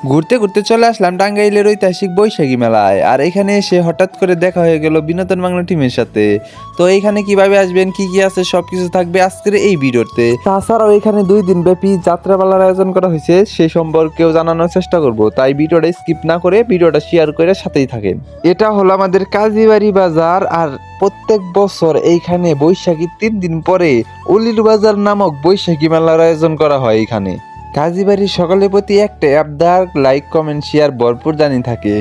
ঘুরতে ঘুরতে চলে আসলাম টাঙ্গাইলের ঐতিহাসিক বৈশাখী মেলায়। আর এখানে এসে হঠাৎ করে দেখা হয়ে গেল বিনোদন বাংলা টিমের সাথে। তো এখানে কীভাবে আসবেন, কি কি আছে, সবকিছু থাকবে আজকের এই ভিডিওতে। তাছাড়াও এখানে দুই দিন ব্যাপী যাত্রা যাত্রাপালার আয়োজন করা হয়েছে, সে সম্পর্কেও জানানোর চেষ্টা করব। তাই ভিডিওটা স্কিপ না করে ভিডিওটা শেয়ার করে সাথেই থাকেন। এটা হলো আমাদের কাজীবাড়ি বাজার, আর প্রত্যেক বছর এইখানে বৈশাখীর তিন দিন পরে উলির বাজার নামক বৈশাখী মেলার আয়োজন করা হয় এখানে। কাজীবাড়ির সকলের প্রতি একটা আবদার লাইক কমেন্ট শেয়ার ভরপুর জানি থাকে।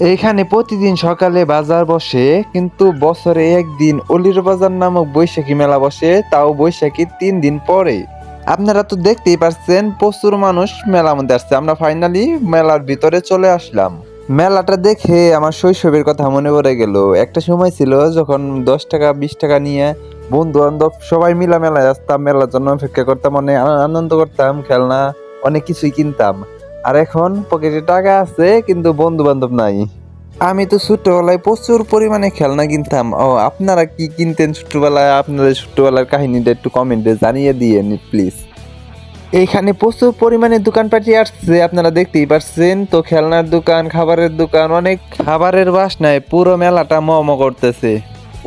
এইখানে প্রতিদিন সকালে বাজার বসে, কিন্তু বছরে একদিন অলির বাজার নামক বৈশাখী মেলা বসে, তাও বৈশাখীর তিন দিন পরে। আপনারা তো দেখতেই পারছেন, প্রচুর মানুষ মেলার মধ্যে আসছে। আমরা ফাইনালি মেলার ভিতরে চলে আসলাম। মেলাটা দেখে আমার শৈশবের কথা মনে পড়ে গেল। একটা সময় ছিল যখন দশ টাকা, বিশ টাকা নিয়ে বন্ধু বান্ধব সবাই মিলা মেলায় আসতাম, মেলার জন্য অপেক্ষা করতাম, অনেক আনন্দ করতাম, খেলনা, অনেক কিছুই কিনতাম। আর এখন পকেটে টাকা আছে, কিন্তু বন্ধু বান্ধব নাই। আমি তো ছোটবেলায় প্রচুর পরিমাণে খেলনা কিনতাম। ও, আপনারা কি কিনতেন ছোটবেলায় আপনাদের ছোটবেলার কাহিনীটা একটু কমেন্টে জানিয়ে দিয়ে প্লিজ এইখানে প্রচুর পরিমাণে দোকানপাটি আসছে, আপনারা দেখতেই পাচ্ছেন তো খেলনার দোকান, খাবারের দোকান, অনেক খাবারের বাসনায় পুরো মেলাটা মম করতেছে।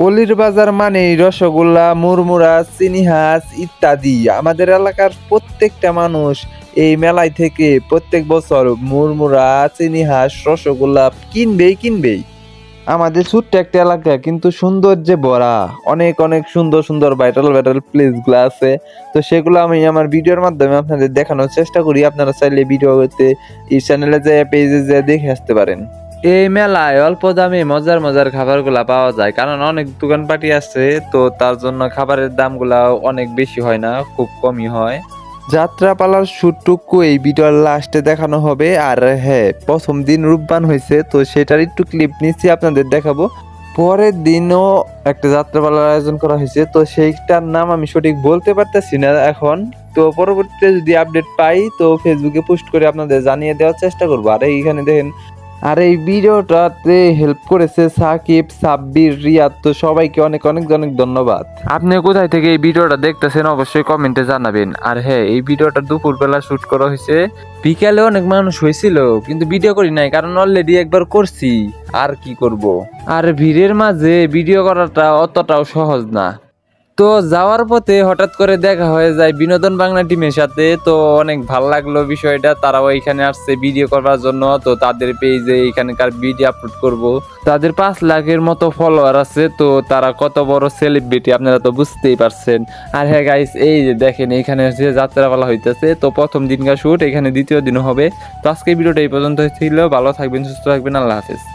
অলির বাজার মানে রসগোল্লা, মুরমুরা চিনিহাস ইত্যাদি। আমাদের এলাকার প্রত্যেকটা মানুষ এই মেলায় থেকে প্রত্যেক বছর মুরমুরা চিনিহাস রসগোল্লা কিনবেই কিনবেই। আমাদের ছোট্ট একটা এলাকা, কিন্তু সৌন্দর্যে ভরা অনেক অনেক সুন্দর সুন্দর ভাইটাল ভাইটাল প্লেসগুলো আছে। তো সেগুলো আমি আমার ভিডিওর মাধ্যমে আপনাদের দেখানোর চেষ্টা করি। আপনারা চাইলে ভিডিওতে এই চ্যানেলে যে পেজে যে দেখে আসতে পারেন। এই মেলায় অল্প দামে মজার মজার খাবারগুলা পাওয়া যায়। কারণ অনেক দোকানপাটি আছে, তো তার জন্য খাবারের দামগুলা অনেক বেশি হয় না, খুব কমই হয়। যাত্রাপালার শুটটুকু এই ভিডিওর লাস্টে দেখানো হবে। আর হ্যাঁ প্রথম দিন রূপবান হয়েছে, তো সেটার একটু ক্লিপ নিচ্ছি, আপনাদের দেখাবো। পরের দিনও একটা যাত্রাপালার আয়োজন করা হয়েছে, তো সেইটার নাম আমি সঠিক বলতে পারতেছি না এখন। তো পরবর্তীতে যদি আপডেট পাই, তো ফেসবুকে পোস্ট করে আপনাদের জানিয়ে দেওয়ার চেষ্টা করব। আর এইখানে দেখেন আর এই ভিডিওটাতে হেল্প করেছে সাকিব, সাব্বির, রিয়াদ, তো সবাইকে অনেক অনেক অনেক ধন্যবাদ। আপনি কোথায় থেকে এই ভিডিওটা দেখতেছেন অবশ্যই কমেন্টে জানাবেন। আর হ্যাঁ এই ভিডিওটা দুপুরবেলা শুট করা হয়েছে। বিকালে অনেক মানুষ হয়েছিল, কিন্তু ভিডিও করি নাই, কারণ অলরেডি একবার করছি। আর কি করব? আর ভিড়ের মাঝে ভিডিও করাটা অতটাও সহজ না। তো যাওয়ার পথে হঠাৎ করে দেখা হয়ে যায় বিনোদন বাংলা টিমের সাথে। তো অনেক ভালো লাগল বিষয়টা। তারাও এখানে আসছে ভিডিও করার জন্য। তো তাদের পেজে এখানকার ভিডিও আপলোড করব। তাদের পাঁচ লাখের মতো ফলোয়ার আছে। তো তারা কত বড় সেলিব্রিটি আপনারা তো বুঝতেই পারছেন। আর হ্যাঁ গাইস এই যে দেখেন, এখানে হচ্ছে যাত্রাপালা হইতেছে। তো প্রথম দিনকার শুট এখানে দ্বিতীয় দিনও হবে। তো আজকে ভিডিওটা এই পর্যন্ত ছিল। ভালো থাকবেন, সুস্থ থাকবেন। আল্লাহ হাফেজ।